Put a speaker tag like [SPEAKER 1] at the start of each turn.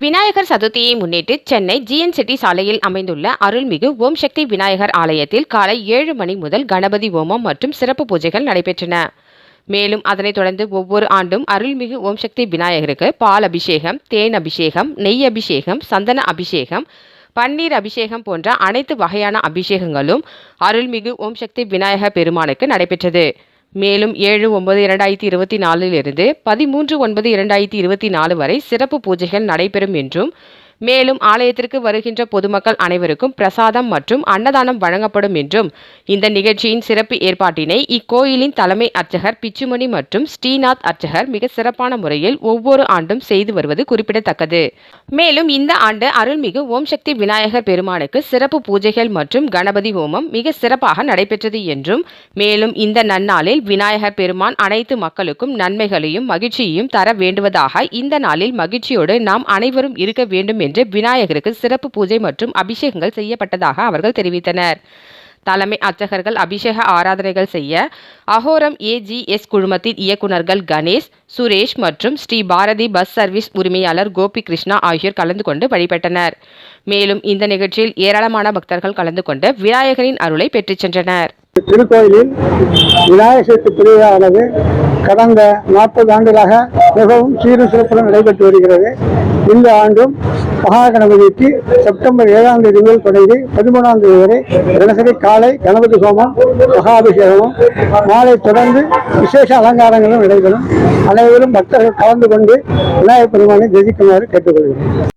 [SPEAKER 1] விநாயகர் சதுர்த்தியை முன்னிட்டு சென்னை ஜிஎன் செட்டி சாலையில் அமைந்துள்ள அருள்மிகு ஓம் சக்தி விநாயகர் ஆலயத்தில் காலை ஏழு மணி முதல் கணபதி ஹோமம் மற்றும் சிறப்பு பூஜைகள் நடைபெற்றன. மேலும் அதனைத் தொடர்ந்து ஒவ்வொரு ஆண்டும் அருள்மிகு ஓம் சக்தி விநாயகருக்கு பால் அபிஷேகம் தேன் அபிஷேகம் நெய் அபிஷேகம் சந்தன அபிஷேகம் பன்னீர் அபிஷேகம் போன்ற அனைத்து வகையான அபிஷேகங்களும் அருள்மிகு ஓம் சக்தி விநாயகர் பெருமானுக்கு நடைபெற்றது. மேலும் ஏழு ஒன்பது இரண்டாயிரத்தி இருபத்தி நாலிலிருந்து பதிமூன்று ஒன்பது இரண்டாயிரத்தி இருபத்தி நாலு வரை சிறப்பு பூஜைகள் நடைபெறும் என்றும் மேலும் ஆலயத்திற்கு வருகின்ற பொதுமக்கள் அனைவருக்கும் பிரசாதம் மற்றும் அன்னதானம் வழங்கப்படும் என்றும் இந்த நிகழ்ச்சியின் சிறப்பு ஏற்பாட்டினை இக்கோயிலின் தலைமை அர்ச்சகர் பிச்சுமணி மற்றும் ஸ்ரீநாத் அர்ச்சகர் மிக சிறப்பான முறையில் ஒவ்வொரு ஆண்டும் செய்து வருவது குறிப்பிடத்தக்கது. மேலும் இந்த ஆண்டு அருள்மிகு ஓம் சக்தி விநாயகர் பெருமானுக்கு சிறப்பு பூஜைகள் மற்றும் கணபதி ஹோமம் மிக சிறப்பாக நடைபெற்றது என்றும் மேலும் இந்த நன்னாளில் விநாயகர் பெருமான் அனைத்து மக்களுக்கும் நன்மைகளையும் மகிழ்ச்சியையும் தர வேண்டுவதாக இந்த நாளில் மகிழ்ச்சியோடு நாம் அனைவரும் இருக்க வேண்டும் என்று விநாயகருக்கு சிறப்பு பூஜை மற்றும் அபிஷேகங்கள் செய்யப்பட்டதாக அவர்கள் தெரிவித்தனர். தலைமை அர்ச்சகர்கள் அபிஷேக ஆராதனைகள் செய்ய அகோரம் ஏஜிஎஸ் குழுமத்தின் இயக்குநர்கள் கணேஷ் சுரேஷ் மற்றும் ஸ்ரீ பாரதி பஸ் சர்வீஸ் உரிமையாளர் கோபி கிருஷ்ணா ஆகியோர் கலந்து கொண்டு வழிபட்டனர். மேலும் இந்த நிகழ்ச்சியில் ஏராளமான பக்தர்கள் கலந்து கொண்டு விநாயகரின் அருளை பெற்றுச் சென்றனர்.
[SPEAKER 2] திருக்கோயிலில் விநாயகர் சதுர்த்தி திருவிழாவானது கடந்த நாற்பது ஆண்டுகளாக மிகவும் சீரும் சிறப்புடன் நடைபெற்று வருகிறது. இந்த ஆண்டும் மகா கணபதிக்கு செப்டம்பர் ஏழாம் தேதி முதல் தொடங்கி பதிமூணாம் தேதி வரை தினசரி காலை கணபதி ஹோமம் மகாபிஷேகமும் மாலை தொடர்ந்து விசேஷ அலங்காரங்களும் நடைபெறும். அனைவரும் பக்தர்கள் கலந்து கொண்டு விநாயகர் பெருமானை தரிசிக்குமாறு கேட்டுக்கொள்கிறேன்.